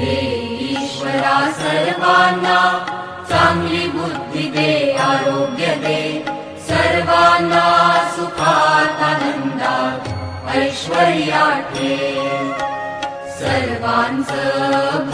दे ईश्वरा सर्वांना चांगली बुद्धी दे आरोग्य दे. सर्वांना सुखात आनंदात ऐश्वर्यात ठेव सर्वांचं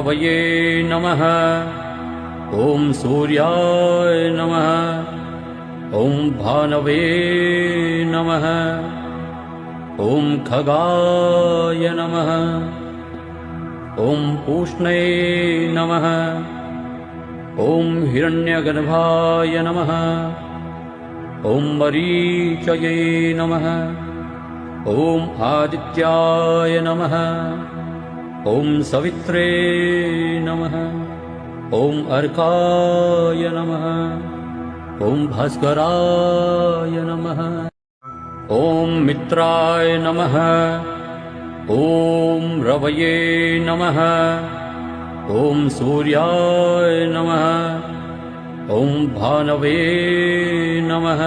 रवये नमः। ॐ सूर्याय नमः। ॐ भानवे नमः। ॐ खगाय नमः। ॐ पूष्णे नमः। ॐ हिरण्यगर्भाय नमः। ॐ मरीचये नमः। ॐ आदित्याय नमः ॐ सवित्रे नमः। ॐ अर्काय नमः। ॐ भास्कराय नमः। ॐ मित्राय नमः। ॐ रवये नमः। ॐ सूर्याय नमः। ॐ भानवे नमः।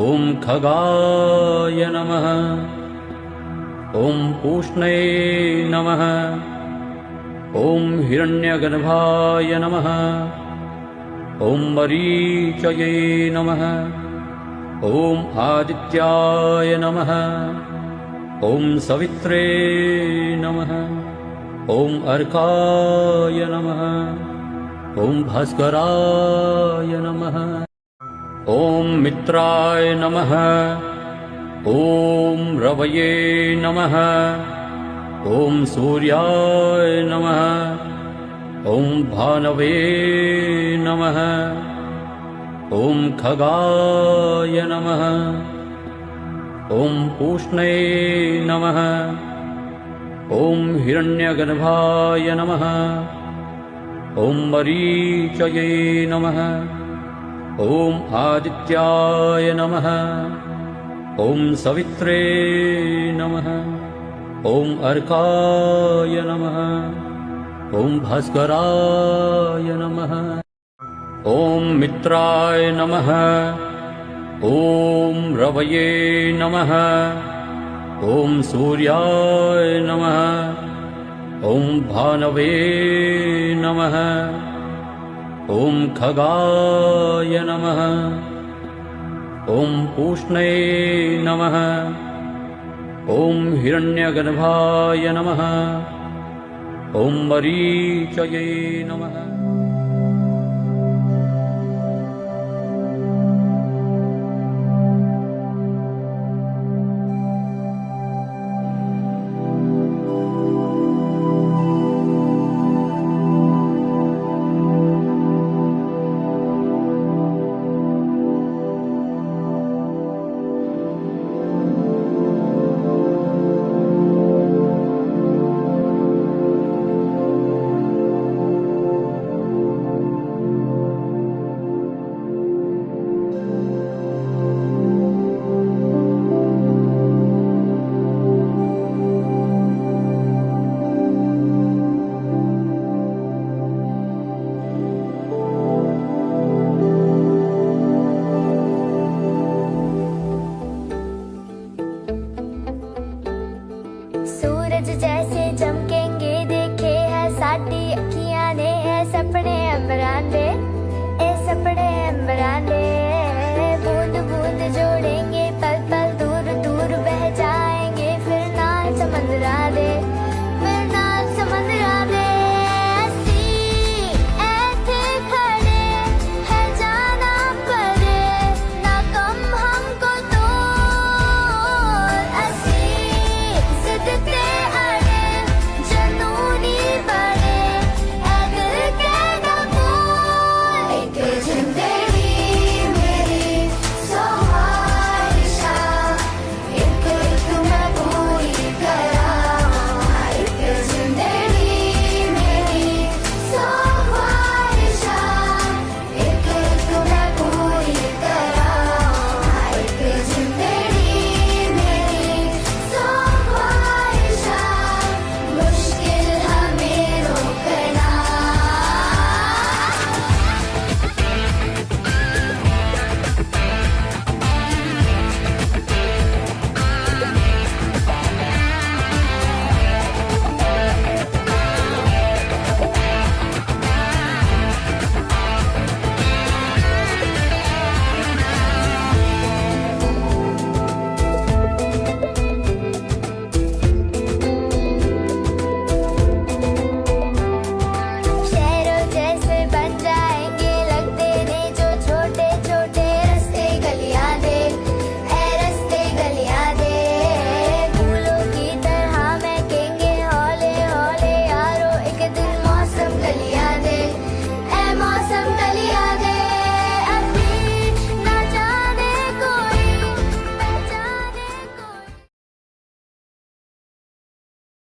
ॐ खगाय नमः ॐ पूष्णे नमः। ॐ हिरण्यगर्भाय नमः। ॐ मरीचये नमः। ॐ आदित्याय नमः। ॐ सवित्रे नमः। ॐ अर्काय नमः। ॐ भास्कराय नमः। ॐ मित्राय नमः ॐ रवये नमः। ॐ सूर्याय नमः। ॐ भानवे नमः। ॐ खगाय नमः। ॐ पूष्णे नमः। ॐ हिरण्यगर्भाय नमः। ॐ मरीचये नमः। ॐ आदित्याय नमः ॐ सवित्रे नमः। ॐ अर्काय नमः। ॐ भास्कराय नमः। ॐ मित्राय नमः। ॐ रवये नमः। ॐ सूर्याय नमः। ॐ भानवे नमः। ॐ खगाय नमः ॐ पूष्णे नमः। ॐ हिरण्यगर्भाय नमः। ॐ मरीचये नमः